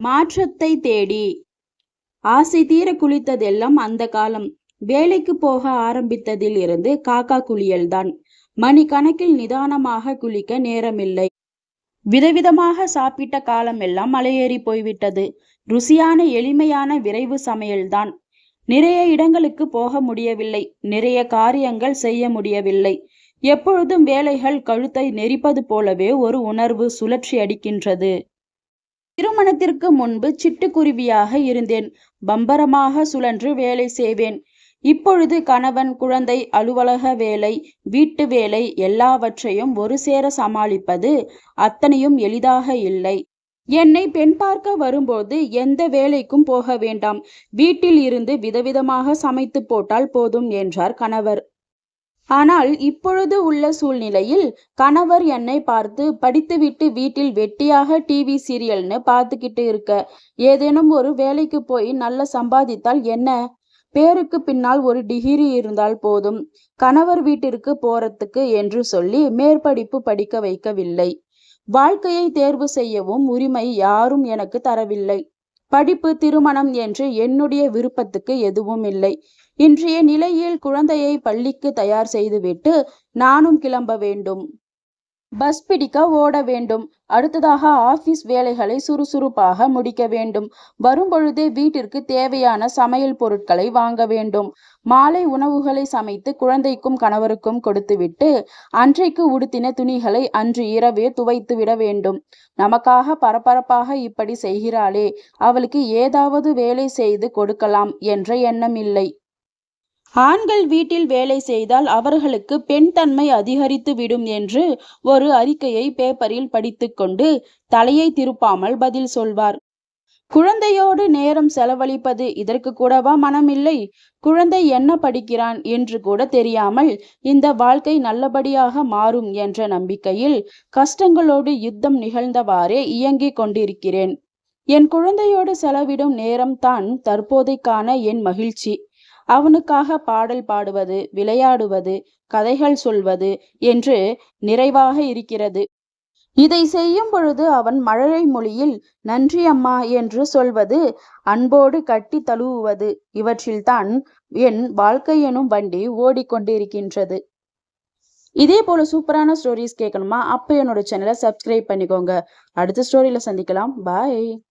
மாற்றத்தை தேடி. ஆசை தீர குளித்ததெல்லாம் அந்த காலம். வேலைக்கு போக ஆரம்பித்ததில் இருந்து காக்கா குளியல்தான் மணி கணக்கில் நிதானமாக குளிக்க நேரமில்லை. விதவிதமாக சாப்பிட்ட காலமெல்லாம் மலையேறி போய்விட்டது. ருசியான எளிமையான விரைவு சமையல்தான் நிறைய இடங்களுக்கு போக முடியவில்லை. நிறைய காரியங்கள் செய்ய முடியவில்லை. எப்பொழுதும் வேலைகள் கழுத்தை நெரிப்பது போலவே ஒரு உணர்வு சுழற்சி அடிக்கின்றது திருமணத்திற்கு முன்பு சிட்டுக்குருவியாக இருந்தேன். பம்பரமாக சுழன்று வேலை செய்வேன். இப்பொழுது கணவன் குழந்தை அலுவலக வேலை வீட்டு வேலை எல்லாவற்றையும் ஒரு சேர சமாளிப்பது அத்தனையும் எளிதாக இல்லை. என்னை பெண் பார்க்க வரும்போது எந்த வேலைக்கும் போக வேண்டாம். வீட்டில் இருந்து விதவிதமாக சமைத்து போட்டால் போதும் என்றார் கணவர். ஆனால் இப்பொழுது உள்ள சூழ்நிலையில் கணவர் என்னை பார்த்து படித்துவிட்டு வீட்டில் வெட்டியாக டிவி சீரியல்னு பார்த்துக்கிட்டு இருக்க. ஏதேனும் ஒரு வேலைக்கு போய் நல்ல சம்பாதித்தால் என்ன? பேருக்கு பின்னால் ஒரு டிகிரி இருந்தால் போதும். கணவர் வீட்டிற்கு போறதுக்கு என்று சொல்லி மேற்படிப்பு படிக்க வைக்கவில்லை. வாழ்க்கையை தேர்வு செய்யவும் உரிமை யாரும் எனக்கு தரவில்லை. படிப்பு திருமணம் என்று என்னுடைய விருப்பத்துக்கு எதுவும் இல்லை. இன்றைய நிலையில் குழந்தையை பள்ளிக்கு தயார் செய்துவிட்டு நானும் கிளம்ப வேண்டும். பஸ் பிடிக்க ஓட வேண்டும். அடுத்ததாக ஆபீஸ் வேலைகளை சுறுசுறுப்பாக முடிக்க வேண்டும். வரும்பொழுதே வீட்டிற்கு தேவையான சமையல் பொருட்களை வாங்க வேண்டும். மாலை உணவுகளை சமைத்து குழந்தைக்கும் கணவருக்கும் கொடுத்துவிட்டு அன்றைக்கு உடுத்தின துணிகளை அன்று இரவே துவைத்து விட வேண்டும். நமக்காக பரபரப்பாக இப்படி செய்கிறாளே அவளுக்கு ஏதாவது வேலை செய்து கொடுக்கலாம் என்ற எண்ணம் இல்லை ஆண்கள் வீட்டில் வேலை செய்தால் அவர்களுக்கு பெண் தன்மை அதிகரித்து விடும் என்று ஒரு அறிக்கையை பேப்பரில் படித்துக்கொண்டு தலையை திருப்பாமல் பதில் சொல்வார். குழந்தையோடு நேரம் செலவழிப்பது இதற்கு கூடவா மனமில்லை? குழந்தை என்ன படிக்கிறான் என்று கூட தெரியாமல் இந்த வாழ்க்கை நல்லபடியாக மாறும் என்ற நம்பிக்கையில் கஷ்டங்களோடு யுத்தம் நிகழ்ந்தவாறே இயங்கிக் கொண்டிருக்கிறேன். என் குழந்தையோடு செலவிடும் நேரம்தான் தற்போதைக்கான என் மகிழ்ச்சி. அவனுக்காக பாடல் பாடுவது விளையாடுவது கதைகள் சொல்வது என்று நிறைவாக இருக்கிறது. இதை செய்யும் பொழுது அவன் மழலை மொழியில் நன்றி அம்மா என்று சொல்வது அன்போடு கட்டி தழுவுவது இவற்றில்தான் என் வாழ்க்கை எனும் வண்டி ஓடிக்கொண்டிருக்கின்றது. இதே போல சூப்பரான ஸ்டோரிஸ் கேட்கணுமா? அப்போ என்னோட சேனலை சப்ஸ்கிரைப் பண்ணிக்கோங்க. அடுத்த ஸ்டோரியில சந்திக்கலாம். பாய்